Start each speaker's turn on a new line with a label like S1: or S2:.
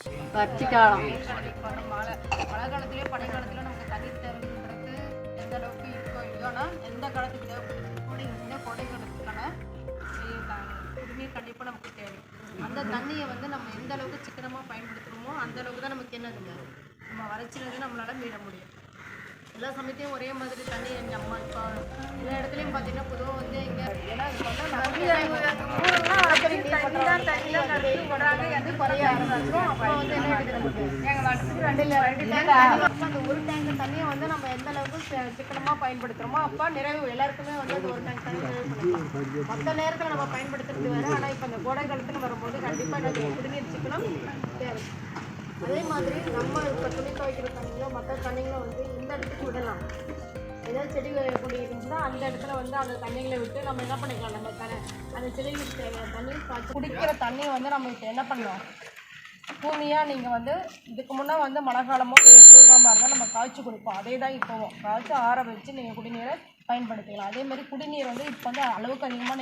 S1: கட்சிக்காலம்
S2: இப்போ மழை மழை காலத்துலேயோ பனி காலத்துலேயோ நமக்கு தண்ணி தேவைன்றது எந்த அளவுக்கு இருக்கோ இல்லையோனா எந்த காலத்துக்கு தேவைப்படுது கோடை இந்த கோடை காலத்துக்கான குடிநீர் கண்டிப்பாக நமக்கு தேவை அந்த தண்ணியை வந்து நம்ம எந்த அளவுக்கு சிக்கனமாக பயன்படுத்துகிறோமோ அந்த அளவுக்கு தான் நமக்கு என்னதுங்க நம்ம வறட்சியிலேருந்து நம்மளால் மீள முடியும் எல்லா சமயத்தையும் ஒரே மாதிரி தண்ணி நம்ம இப்போ எல்லா இடத்துலையும் பார்த்தீங்கன்னா பொதுவாக வந்து இங்கே ஏன்னா இப்போ வந்து ஊரெல்லாம் தண்ணி போடுறாங்க எது குறைய ஆரம்பிச்சிடும் அப்போ வந்து என்ன நமக்கு? எங்கள் ரெண்டு இல்லை ரெண்டு டேங்க் அந்த ஒரு டேங்க் தண்ணியை வந்து நம்ம எந்த அளவுக்கு சி- சிக்கனமா பயன்படுத்துறோமோ அப்போ நிறைவு எல்லாருக்குமே வந்து அந்த ஒரு டேங்க் தண்ணி பண்ணிக்கலாம் மற்ற நேரத்தில் நம்ம பயன்படுத்துறது வேறு ஆனால் இப்போ இந்த கோடை காலத்தில் வரும்போது கண்டிப்பாக எனக்கு குடிநீர் சிக்கனம் தேவை. அதே மாதிரி நம்ம இப்போ துணி துவைக்கிற தண்ணிங்களோ மற்ற தண்ணிங்களோ வந்து இந்த இடத்துக்கு விடலாம். ஏதாவது செடி கொடி இருந்துச்சுன்னா அந்த இடத்துல வந்து அந்த தண்ணிகளை விட்டு நம்ம என்ன பண்ணிக்கலாம்? நம்ம அந்த செடிகளுக்கு தேவையான தண்ணி காய்ச்சி குடிக்கிற தண்ணியை வந்து நம்ம இப்போ என்ன பண்ணலாம் பூமியாக நீங்கள் வந்து இதுக்கு முன்னே வந்து மழை காலமோ குளிர்காலமாக இருந்தால் நம்ம காய்ச்சி குடிப்போம். அதே தான் இப்போவும். காய்ச்சி ஆற வச்சு நீங்கள் குடிநீரை பயன்படுத்திக்கலாம். அதே மாதிரி குடிநீர் வந்து இப்போ வந்து அளவுக்கு அதிகமாக நீங்கள்